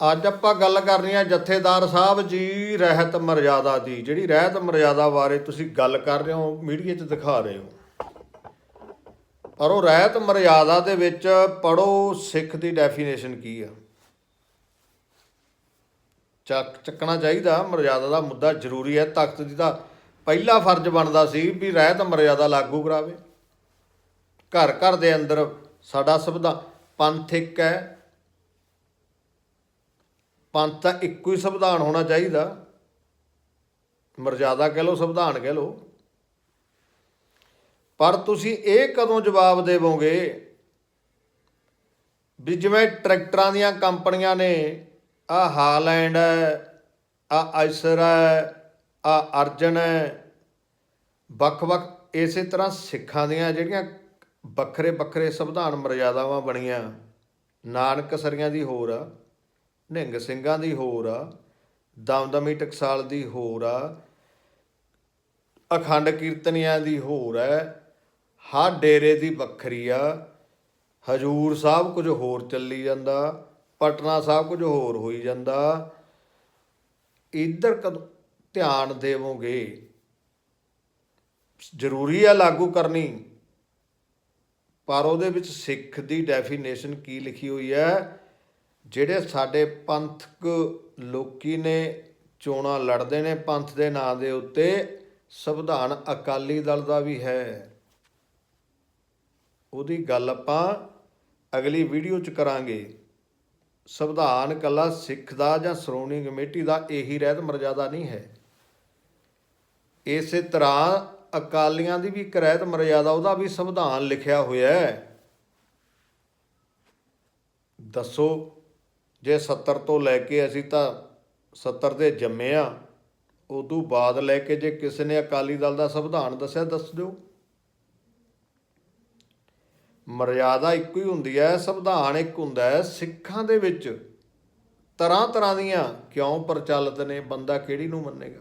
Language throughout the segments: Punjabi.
ਅੱਜ ਆਪਾਂ ਗੱਲ ਕਰਨੀ ਆ ਜਥੇਦਾਰ ਸਾਹਿਬ ਜੀ ਰਹਿਤ ਮਰਜ਼ਾਦਾ ਦੀ। ਜਿਹੜੀ ਰਹਿਤ ਮਰਜ਼ਾਦਾ ਬਾਰੇ ਤੁਸੀਂ ਗੱਲ ਕਰ ਰਹੇ ਹੋ ਮੀਡੀਆ 'ਚ ਦਿਖਾ ਰਹੇ ਹੋ। ਪਰ ਉਹ ਰਹਿਤ ਮਰਜ਼ਾਦਾ ਦੇ ਵਿੱਚ ਪੜੋ ਸਿੱਖ ਦੀ ਡੈਫੀਨੇਸ਼ਨ ਕੀ ਆ। ਚੱਕ, ਚੱਕਣਾ ਚਾਹੀਦਾ ਮਰਜ਼ਾਦਾ ਦਾ ਮੁੱਦਾ ਜ਼ਰੂਰੀ ਹੈ, ਤਖਤ ਦੀ ਤਾਂ ਪਹਿਲਾ ਫਰਜ਼ ਬਣਦਾ ਸੀ ਵੀ ਰਹਿਤ ਮਰਜ਼ਾਦਾ ਲਾਗੂ ਕਰਾਵੇ। ਘਰ ਘਰ ਦੇ ਅੰਦਰ ਸਾਡਾ ਸੰਵਿਧਾਨ ਪੰਥ ਇੱਕ ਹੈ ਪੰਥ ਤਾਂ ਇੱਕੋ ਹੀ ਸੰਵਿਧਾਨ ਹੋਣਾ ਚਾਹੀਦਾ। ਮਰਜ਼ਾਦਾ ਕਹਿ ਲਓ, ਸੰਵਿਧਾਨ ਕਹਿ ਲਓ। ਪਰ ਤੁਸੀਂ ਇਹ ਕਦੋਂ ਜਵਾਬ ਦੇਵੋਗੇ ਵੀ ਜਿਵੇਂ ਟਰੈਕਟਰਾਂ ਦੀਆਂ ਕੰਪਨੀਆਂ ਨੇ, ਆ ਹਾਲੈਂਡ ਹੈ, ਆ ਆਈਸਰ ਹੈ, ਆ ਅਰਜਨ ਹੈ, ਵੱਖ-ਵੱਖ ਇਸੇ ਤਰ੍ਹਾਂ ਸਿੱਖਾਂ ਦੀਆਂ ਜਿਹੜੀਆਂ ਵੱਖਰੇ ਵੱਖਰੇ ਸੰਵਿਧਾਨ ਮਰਜ਼ਾਦਾਵਾਂ ਬਣੀਆਂ, ਨਾਨਕ ਸਰੀਆਂ ਦੀ ਹੋਰ ਆ। ਨਿਹੰਗ ਸਿੰਘਾਂ ਦੀ ਹੋਰ ਆ, ਦਮਦਮੀ ਟਕਸਾਲ ਦੀ ਹੋਰ ਆ, ਅਖੰਡ ਕੀਰਤਨੀਆਂ ਦੀ ਹੋਰ ਹੈ ਹਰ ਡੇਰੇ ਦੀ ਵੱਖਰੀ ਆ, ਹਜੂਰ ਸਾਹਿਬ ਕੁਝ ਹੋਰ ਚੱਲੀ ਜਾਂਦਾ, ਪਟਨਾ ਸਾਹਿਬ ਕੁਝ ਹੋਰ ਹੋਈ ਜਾਂਦਾ। ਇੱਧਰ ਕਦੋਂ ਧਿਆਨ ਦੇਵੋਗੇ? ਜ਼ਰੂਰੀ ਆ ਲਾਗੂ ਕਰਨੀ। ਪਰ ਉਹਦੇ ਵਿੱਚ ਸਿੱਖ ਦੀ ਡੈਫੀਨੇਸ਼ਨ ਕੀ ਲਿਖੀ ਹੋਈ ਹੈ ਜਿਹੜੇ ਸਾਡੇ ਪੰਥਕ ਲੋਕੀ ਨੇ, ਚੋਣਾਂ ਲੜਦੇ ਨੇ ਪੰਥ ਦੇ ਨਾਂ ਦੇ ਉੱਤੇ, ਸੰਵਿਧਾਨ ਅਕਾਲੀ ਦਲ ਦਾ ਵੀ ਹੈ। ਉਹਦੀ ਗੱਲ ਆਪਾਂ ਅਗਲੀ ਵੀਡੀਓ 'ਚ ਕਰਾਂਗੇ। ਸੰਵਿਧਾਨ ਕੱਲਾ ਸਿੱਖ ਦਾ ਜਾਂ ਸ਼੍ਰੋਮਣੀ ਕਮੇਟੀ ਦਾ ਇਹੀ ਰਹਿਤ ਮਰਜ਼ਾਦਾ ਨਹੀਂ ਹੈ। ਇਸੇ ਤਰ੍ਹਾਂ ਅਕਾਲੀਆਂ ਦੀ ਵੀ ਇੱਕ ਰਹਿਤ ਮਰਜ਼ਾਦਾ, ਉਹਦਾ ਵੀ ਸੰਵਿਧਾਨ ਲਿਖਿਆ ਹੋਇਆ ਹੈ। ਦੱਸੋ ਜੇ 70 ਤੋਂ ਲੈ ਕੇ ਅਸੀਂ ਤਾਂ 70 ਦੇ ਜੰਮੇ ਆ, ਉਦੋਂ ਬਾਅਦ ਲੈ ਕੇ ਜੇ ਕਿਸੇ ਨੇ ਅਕਾਲੀ ਦਲ ਦਾ ਸੰਵਿਧਾਨ ਦੱਸਿਆ, ਦੱਸ ਦਿਓ। ਮਰਿਆਦਾ ਇੱਕੋ ਹੀ ਹੁੰਦੀ ਹੈ, ਸੰਵਿਧਾਨ ਇੱਕ ਹੁੰਦਾ ਹੈ, ਸਿੱਖਾਂ ਦੇ ਵਿੱਚ ਤਰ੍ਹਾਂ ਤਰ੍ਹਾਂ ਦੀਆਂ ਕਿਉਂ ਪ੍ਰਚਲਿਤ ਨੇ, ਬੰਦਾ ਕਿਹੜੀ ਨੂੰ ਮੰਨੇਗਾ?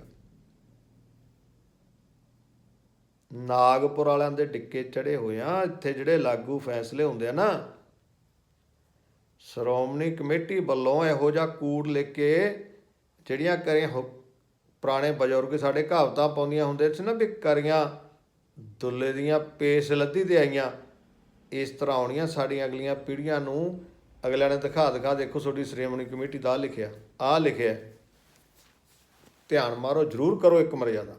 ਨਾਗਪੁਰ ਵਾਲਿਆਂ ਦੇ ਡਿੱਕੇ ਚੜੇ ਹੋਏ ਆ, ਇੱਥੇ ਜਿਹੜੇ ਲਾਗੂ ਫੈਸਲੇ ਹੁੰਦੇ ਆ ਨਾ ਸ਼੍ਰੋਮਣੀ ਕਮੇਟੀ ਵੱਲੋਂ ਇਹੋ ਜਿਹਾ ਕੂੜ ਲਿਖ ਕੇ ਜਿਹੜੀਆਂ ਕਰੇ ਹੁ- ਪੁਰਾਣੇ ਬਜ਼ੁਰਗ ਸਾਡੇ ਕਹਾਵਤਾਂ ਪਾਉਂਦੀਆਂ ਹੁੰਦੇ ਸੀ ਨਾ ਵੀ ਕਰੀਆਂ ਦੁੱਲੇ ਦੀਆਂ ਪੇਸ਼ ਲੱਦੀ ਤੇ ਆਈਆਂ, ਇਸ ਤਰ੍ਹਾਂ ਆਉਣੀਆਂ ਸਾਡੀਆਂ ਅਗਲੀਆਂ ਪੀੜ੍ਹੀਆਂ ਨੂੰ ਅਗਲਿਆਂ ਨੇ ਦਿਖਾ ਦਿਖਾ ਦੇਖੋ ਤੁਹਾਡੀ ਸ਼੍ਰੋਮਣੀ ਕਮੇਟੀ ਦਾ ਆਹ ਲਿਖਿਆ ਆਹ ਲਿਖਿਆ ਧਿਆਨ ਮਾਰੋ, ਜਰੂਰ ਕਰੋ ਇੱਕ ਮਰਜ਼ਾਦਾ